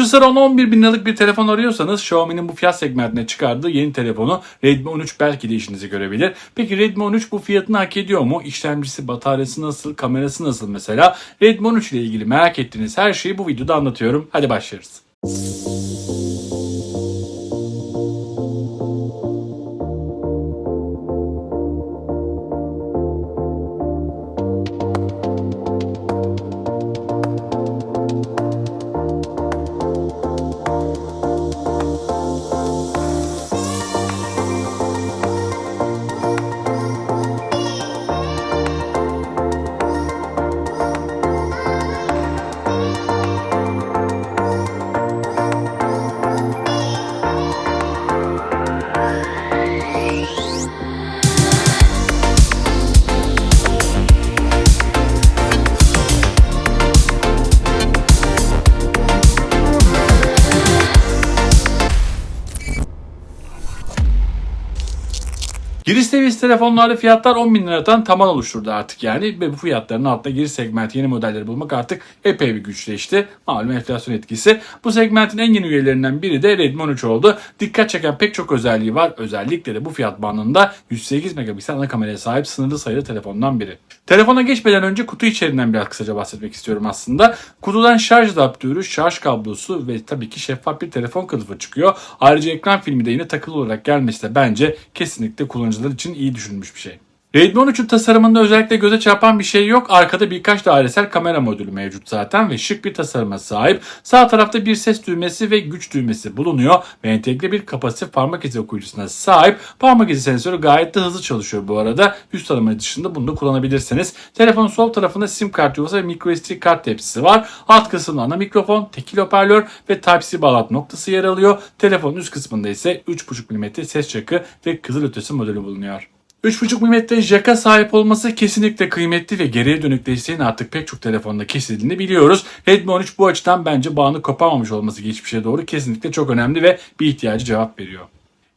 Şu sıra 10-11 bin liralık bir telefon arıyorsanız Xiaomi'nin bu fiyat segmentine çıkardığı yeni telefonu Redmi 13 belki de işinizi görebilir. Peki Redmi 13 bu fiyatını hak ediyor mu? İşlemcisi, bataryası nasıl, kamerası nasıl mesela? Redmi 13 ile ilgili merak ettiğiniz her şeyi bu videoda anlatıyorum. Hadi başlıyoruz. Giriş seviyesi telefonlarda fiyatlar 10 bin liradan taban oluşturdu artık yani. Ve bu fiyatların altında giriş segmenti yeni modelleri bulmak artık epey bir güçleşti. Malum enflasyon etkisi. Bu segmentin en yeni üyelerinden biri de Redmi 13 oldu. Dikkat çeken pek çok özelliği var. Özellikle de bu fiyat bandında 108 megapiksel ana kameraya sahip sınırlı sayılı telefondan biri. Telefona geçmeden önce kutu içeriğinden biraz kısaca bahsetmek istiyorum aslında. Kutudan şarj adaptörü, şarj kablosu ve tabii ki şeffaf bir telefon kılıfı çıkıyor. Ayrıca ekran filmi de yine takılı olarak gelmesi de bence kesinlikle kullanıcılar için iyi düşünülmüş bir şey. Redmi 13'ün tasarımında özellikle göze çarpan bir şey yok. Arkada birkaç dairesel kamera modülü mevcut zaten ve şık bir tasarıma sahip. Sağ tarafta bir ses düğmesi ve güç düğmesi bulunuyor ve entegre bir kapasitif parmak izi okuyucusuna sahip. Parmak izi sensörü gayet de hızlı çalışıyor bu arada. Yüz tanıma dışında bunu da kullanabilirsiniz. Telefonun sol tarafında sim kart yuvası ve microSD kart tepsisi var. Alt kısmında ana mikrofon, tekil hoparlör ve Type-C bağlantı noktası yer alıyor. Telefonun üst kısmında ise 3.5 mm ses çakı ve kızılötesi modülü bulunuyor. 3.5 mm jacka sahip olması kesinlikle kıymetli ve geriye dönük desteğin artık pek çok telefonda kesildiğini biliyoruz. Redmi 13 bu açıdan bence bağını koparmamış olması geçmişe doğru kesinlikle çok önemli ve bir ihtiyacı cevap veriyor.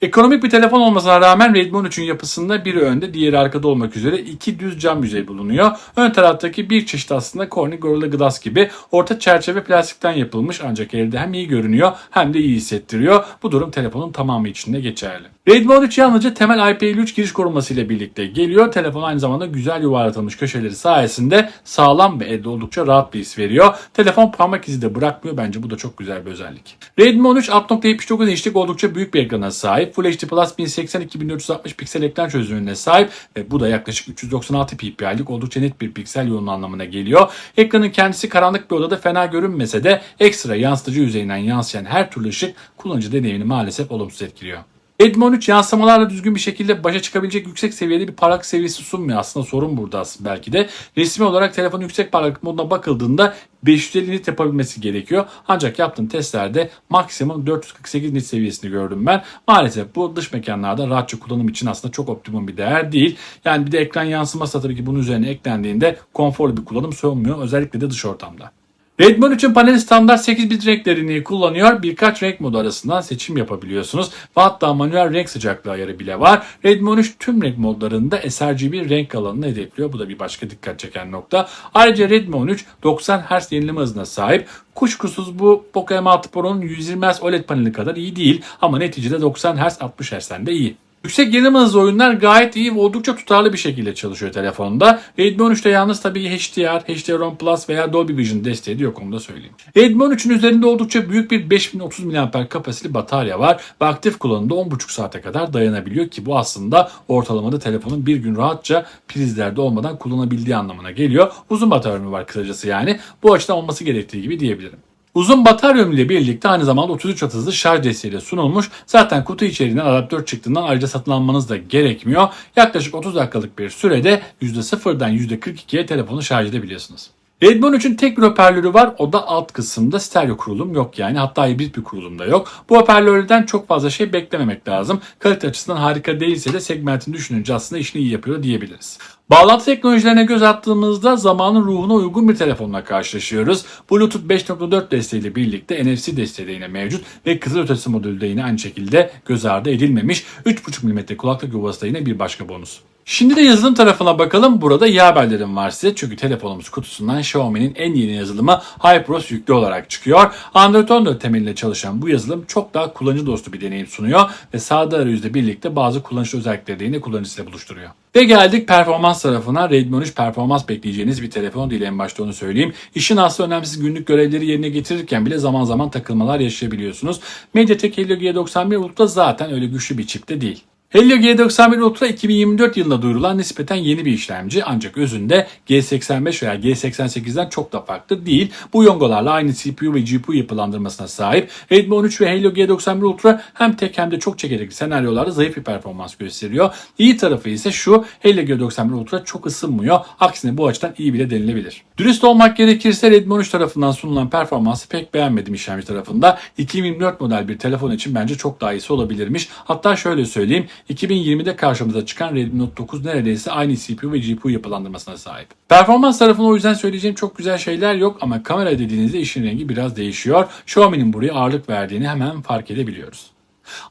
Ekonomik bir telefon olmasına rağmen Redmi 13'ün yapısında biri önde diğeri arkada olmak üzere iki düz cam yüzey bulunuyor. Ön taraftaki bir çeşit aslında Corning Gorilla Glass gibi orta çerçeve plastikten yapılmış ancak elde hem iyi görünüyor hem de iyi hissettiriyor. Bu durum telefonun tamamı içinde geçerli. Redmi 13 yalnızca temel IP53 giriş koruması ile birlikte geliyor. Telefon aynı zamanda güzel yuvarlatılmış köşeleri sayesinde sağlam ve elde oldukça rahat bir his veriyor. Telefon parmak izi de bırakmıyor. Bence bu da çok güzel bir özellik. Redmi 13 6.79 inçlik oldukça büyük bir ekrana sahip. Full HD Plus 1080-2460 piksel ekran çözünürlüğüne sahip ve bu da yaklaşık 396 ppi'lik oldukça net bir piksel yoğunluğu anlamına geliyor. Ekranın kendisi karanlık bir odada fena görünmese de ekstra yansıtıcı yüzeyinden yansıyan her türlü ışık kullanıcı deneyimini maalesef olumsuz etkiliyor. Redmi 13 yansımalarla düzgün bir şekilde başa çıkabilecek yüksek seviyede bir parlak seviyesi sunmuyor. Aslında sorun burada aslında belki de. Resmi olarak telefonun yüksek parlaklık moduna bakıldığında 550 nit yapabilmesi gerekiyor. Ancak yaptığım testlerde maksimum 448 nit seviyesini gördüm ben. Maalesef bu dış mekanlarda rahatça kullanım için aslında çok optimum bir değer değil. Yani bir de ekran yansıması tabii ki bunun üzerine eklendiğinde konforlu bir kullanım sunmuyor. Özellikle de dış ortamda. Redmi 13'ün paneli standart 8 bit renk derinliği kullanıyor. Birkaç renk modu arasından seçim yapabiliyorsunuz. Ve hatta manuel renk sıcaklığı ayarı bile var. Redmi 13 tüm renk modlarında sRGB renk alanını hedefliyor. Bu da bir başka dikkat çeken nokta. Ayrıca Redmi 13 90 Hz yenileme hızına sahip. Kuşkusuz bu Poco M6 Pro'nun 120 Hz OLED paneli kadar iyi değil ama neticede 90 Hz 60 Hz'den de iyi. Yüksek gerilim hızlı oyunlar gayet iyi ve oldukça tutarlı bir şekilde çalışıyor telefonda. Redmi 13'te yalnız tabii HDR, HDR10 Plus veya Dolby Vision desteği de yok onu da söyleyeyim. Redmi 13'ün üzerinde oldukça büyük bir 5030 mAh kapasiteli batarya var ve aktif kullanımda 10,5 saate kadar dayanabiliyor ki bu aslında ortalamada telefonun bir gün rahatça prizlerde olmadan kullanabildiği anlamına geliyor. Uzun batarya var kısacası yani. Bu açıdan olması gerektiği gibi diyebilirim. Uzun batarya ömrüyle birlikte aynı zamanda 33 watt hızlı şarj desteğiyle sunulmuş. Zaten kutu içeriğinden adaptör çıktığından ayrıca satın almanız da gerekmiyor. Yaklaşık 30 dakikalık bir sürede %0'dan %42'ye telefonu şarj edebiliyorsunuz. Redmi 13'ün tek bir hoparlörü var. O da alt kısımda stereo kurulum yok yani. Hatta hibrit bir kurulum da yok. Bu hoparlörden çok fazla şey beklememek lazım. Kalite açısından harika değilse de segmentin düşününce aslında işini iyi yapıyor diyebiliriz. Bağlantı teknolojilerine göz attığımızda zamanın ruhuna uygun bir telefonla karşılaşıyoruz. Bluetooth 5.4 desteğiyle birlikte NFC desteği de yine mevcut ve kızılötesi modülü de yine aynı şekilde göz ardı edilmemiş. 3.5 mm kulaklık yuvası da yine bir başka bonus. Şimdi de yazılım tarafına bakalım. Burada iyi haberlerim var size. Çünkü telefonumuz kutusundan Xiaomi'nin en yeni yazılımı HyperOS yüklü olarak çıkıyor. Android 14 temelinde çalışan bu yazılım çok daha kullanıcı dostu bir deneyim sunuyor ve sağda arayüzle birlikte bazı kullanıcı özellikleri yine kullanıcısıyla buluşturuyor. Ve geldik performans tarafına. Redmi 13 performans bekleyeceğiniz bir telefon değil en başta onu söyleyeyim. İşin aslı önemsiz günlük görevleri yerine getirirken bile zaman zaman takılmalar yaşayabiliyorsunuz. MediaTek Helio G91 Ultra zaten öyle güçlü bir çip de değil. Helio G91 Ultra 2024 yılında duyurulan nispeten yeni bir işlemci ancak özünde G85 veya G88'den çok da farklı değil. Bu yongalarla aynı CPU ve GPU yapılandırmasına sahip. Redmi 13 ve Helio G91 Ultra hem tek hem de çok çekirdekli senaryolarda zayıf bir performans gösteriyor. İyi tarafı ise şu Helio G91 Ultra çok ısınmıyor. Aksine bu açıdan iyi bile denilebilir. Dürüst olmak gerekirse Redmi 13 tarafından sunulan performansı pek beğenmedim işlemci tarafında. 2024 model bir telefon için bence çok daha iyisi olabilirmiş. Hatta şöyle söyleyeyim 2020'de karşımıza çıkan Redmi Note 9 neredeyse aynı CPU ve GPU yapılandırmasına sahip. Performans tarafında o yüzden söyleyeceğim çok güzel şeyler yok ama kamera dediğinizde işin rengi biraz değişiyor. Xiaomi'nin buraya ağırlık verdiğini hemen fark edebiliyoruz.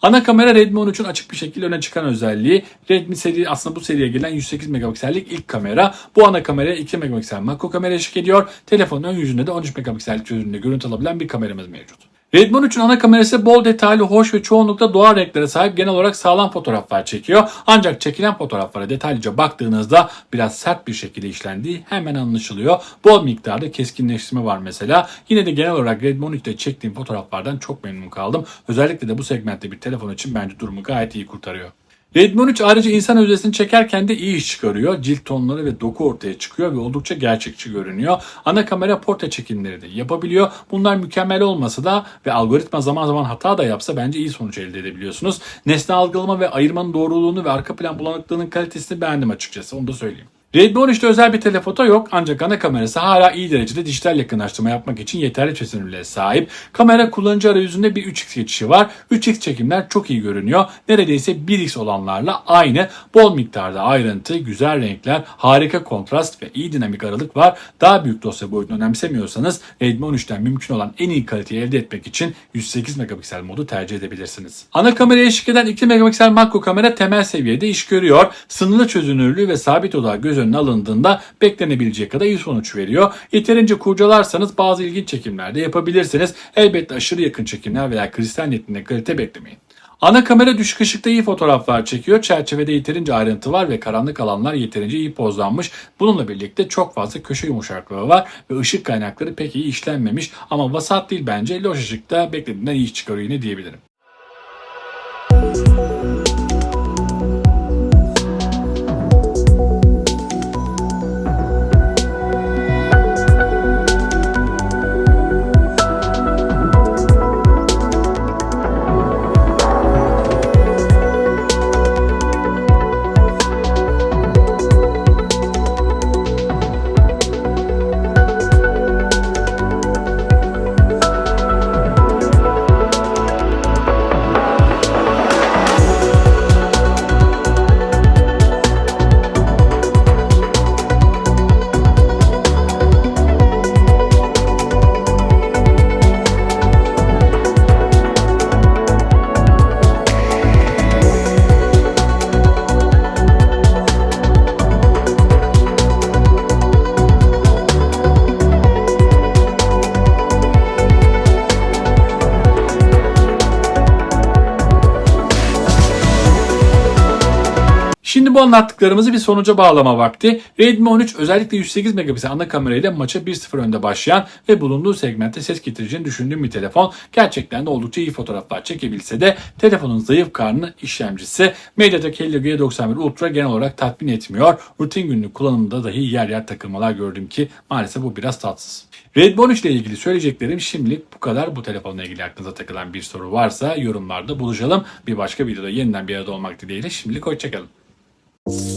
Ana kamera Redmi 13'ün açık bir şekilde öne çıkan özelliği. Redmi seri aslında bu seriye gelen 108 megapiksellik ilk kamera. Bu ana kameraya 2 megapiksel makro kamera eşlik ediyor. Telefonun ön yüzünde de 13 megapiksellik çözünürlüğünde görüntü alabilen bir kameramız mevcut. Redmi 13'ün ana kamerası bol detaylı, hoş ve çoğunlukla doğal renklere sahip genel olarak sağlam fotoğraflar çekiyor. Ancak çekilen fotoğraflara detaylıca baktığınızda biraz sert bir şekilde işlendiği hemen anlaşılıyor. Bol miktarda keskinleştirme var mesela. Yine de genel olarak Redmi 13'te çektiğim fotoğraflardan çok memnun kaldım. Özellikle de bu segmentte bir telefon için bence durumu gayet iyi kurtarıyor. Redmi 13 ayrıca insan özdesini çekerken de iyi iş çıkarıyor. Cilt tonları ve doku ortaya çıkıyor ve oldukça gerçekçi görünüyor. Ana kamera portre çekimleri de yapabiliyor. Bunlar mükemmel olmasa da ve algoritma zaman zaman hata da yapsa bence iyi sonuç elde edebiliyorsunuz. Nesne algılama ve ayırmanın doğruluğunu ve arka plan bulanıklığının kalitesini beğendim açıkçası. Onu da söyleyeyim. Redmi 13'te özel bir telefoto yok ancak ana kamerası hala iyi derecede dijital yakınlaştırma yapmak için yeterli çözünürlüğe sahip. Kamera kullanıcı arayüzünde bir 3x geçişi var. 3x çekimler çok iyi görünüyor. Neredeyse 1x olanlarla aynı. Bol miktarda ayrıntı, güzel renkler, harika kontrast ve iyi dinamik aralık var. Daha büyük dosya boyutunu önemsemiyorsanız Redmi 13'ten mümkün olan en iyi kaliteyi elde etmek için 108 megapiksel modu tercih edebilirsiniz. Ana kameraya eşlik eden 2 megapiksel makro kamera temel seviyede iş görüyor. Sınırlı çözünürlüğü ve sabit odağı göz önüne alındığında beklenebilecek kadar iyi sonuç veriyor. Yeterince kurcalarsanız bazı ilginç çekimler de yapabilirsiniz. Elbette aşırı yakın çekimler veya kristal netliğinde kalite beklemeyin. Ana kamera düşük ışıkta iyi fotoğraflar çekiyor. Çerçevede yeterince ayrıntı var ve karanlık alanlar yeterince iyi pozlanmış. Bununla birlikte çok fazla köşe yumuşaklığı var ve ışık kaynakları pek iyi işlenmemiş ama vasat değil bence. Loş ışıkta beklediğinden iyi çıkarıyor yine diyebilirim. Şimdi bu anlattıklarımızı bir sonuca bağlama vakti. Redmi 13 özellikle 108 megapiksel ana kamerayla maça 1-0 önde başlayan ve bulunduğu segmentte ses getireceğini düşündüğüm bir telefon. Gerçekten de oldukça iyi fotoğraflar çekebilse de telefonun zayıf karnı işlemcisi MediaTek Helio G91 Ultra genel olarak tatmin etmiyor. Rutin günlük kullanımda dahi yer yer takılmalar gördüm ki maalesef bu biraz tatsız. Redmi 13 ile ilgili söyleyeceklerim şimdilik bu kadar. Bu telefonla ilgili aklınıza takılan bir soru varsa yorumlarda buluşalım. Bir başka videoda yeniden bir arada olmak dileğiyle şimdilik hoşçakalın. you